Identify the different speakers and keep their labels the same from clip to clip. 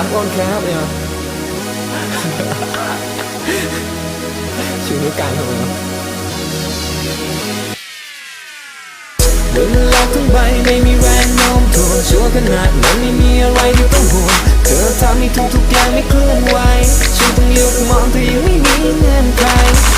Speaker 1: รักอ้อนแคบเนี่ยชูนิ้วกลางทำไมวะเดินโลกทั้งใบไม่มีแรงโน้มถ่วงชั่วขนาดนั้นไม่มีอะไรที่ต้องห่วงเธอทำให้ทุกทุกๆอย่างไม่เคลื่อนไหวฉันต้องเลี้ยวมองเธอยังไม่มีเงื่อนไข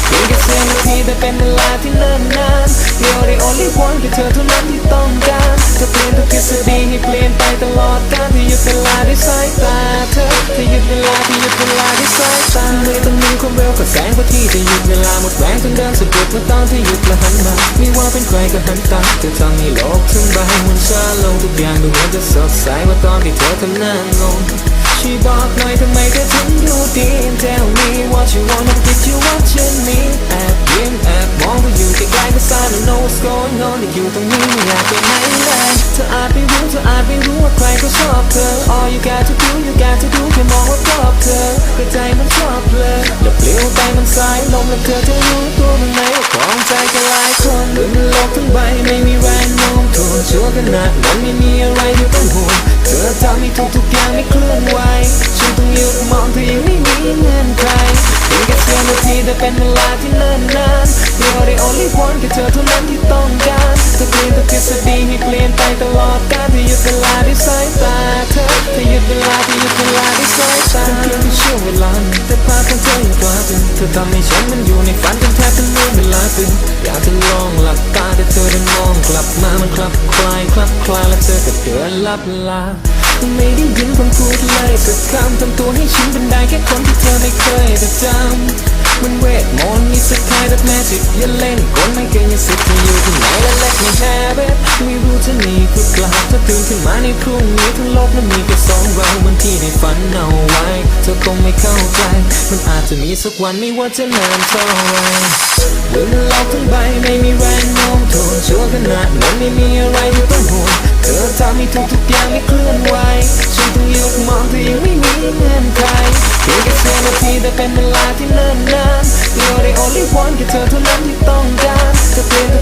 Speaker 1: เพียงแค่เสี้ยวนาทีแต่เป็นเวลาที่เนิ่นนาน You're the only one แค่เธอเท่านั้นที่ต้องการเธอเปลี่ยนทุกทฤษฎีให้เปลี่ยนไปตลอดกาล เวลาด้วยสายตาเธอที่หยุดเวลาที่หยุดเวลาด้วยสายตาไม่ต้องมีความเร็วกับแสงพระที่จะหยุดเวลาหมดแรงจนเดินสะดุดเมื่อตอนที่หยุดและหันมาไม่ว่าเป็นใครก็หันตาเธอทำให้โลกทั้งใบมันช้าลงทุกอย่างดูเหมือนจะสดใสเมื่อตอนที่เธอทำหน้างงช่วยบอกหน่อยทำไมเธอถึงดูดี Tell me what you want and อยู่ตรงนี้ไม่อยากไปไหนเลยเธออาจไม่รู้เธออาจไม่รู้ว่าใครก็ชอบเธอ All you got to do you got to do แค่มองว่ารอบเธอก็ใจมันชอบเลยแล้วเปลี่ยวใจมันสายลมแล้วเธอจะรู้ตัวมันไหมว่าของใจกันหลายคนบนโลกทั้งใบไม่มีแรงโน้มถ่วงชั่วขนาดนั้นไม่มีอะไรที่ต้องห่วงเธอทำให้ทุกทุกๆอย่างไม่เคลื่อนไหวฉันต้องเลี้ยวมองเธอยังไม่มีเงื่อนไขเพียงแค่เสี้ยวนาทีแต่เป็นเวลาที่เนิ่นนาน You're the only one แค่เธอเท่านั้นที่ต้องการ ธอเปลี่ยนทุกทฤษฎีให้เปลี่ยนไปตลอดกาลที่หยุดเวลาด้วยสายตาเธอที่หยุดเวลาที่หยุดเวลาด้วยสายตาเพียงแค่ช่วเวลาแต่ภาพของเธอยังกลายเป็นเธอทำให้ฉันมันอยู่ในฝันจนแทบจะลืมเวลาตื่นอยากจะลองหลับตาแต่เธอได้มองกลับมามันคลับคลายคลับคลายและเธอก็เดินลับลาไม่ได้ยินคำพูดเลยสักคำทำตัวให้ฉันเป็นได้แค่คนที่เธอไม่เคยจะจำ มันเวทมนต์มีสักคายแบบแมจิกอย่าเล่นกลไม่เก่งอย่าสิทธิ์อยู่ที่ไหนและเล็กไม่แฮบ it ไม่รู้จะหนีหรือเปล่าถ้าตื่นขึ้นมาในพรุ่งนี้ทั้งโลกนั้นมีแค่สองเราเหมือนที่ได้ฝันเอาไว้เธอคงไม่เข้าใจ มันอาจจะมีสักวันไม่ว่าจะนานเท่าไรบนโลกทั้งใบไม่มีแรงโน้มถ่วงชั่วขนาดนั้นไม่มีอะไรที่ต้องห่วงเธอทำให้ทุกทุกๆอย่างไม่เคลื่อนไหวฉันต้องหยุดมองเธอยังไม่มีเงื่อนไขเพียงแค่เสี้ยวนาทีแต่เป็นเวลาที่เนิ่ ควานแค่เธอเท่านั้นที่ต้องการจะเปลี่ยน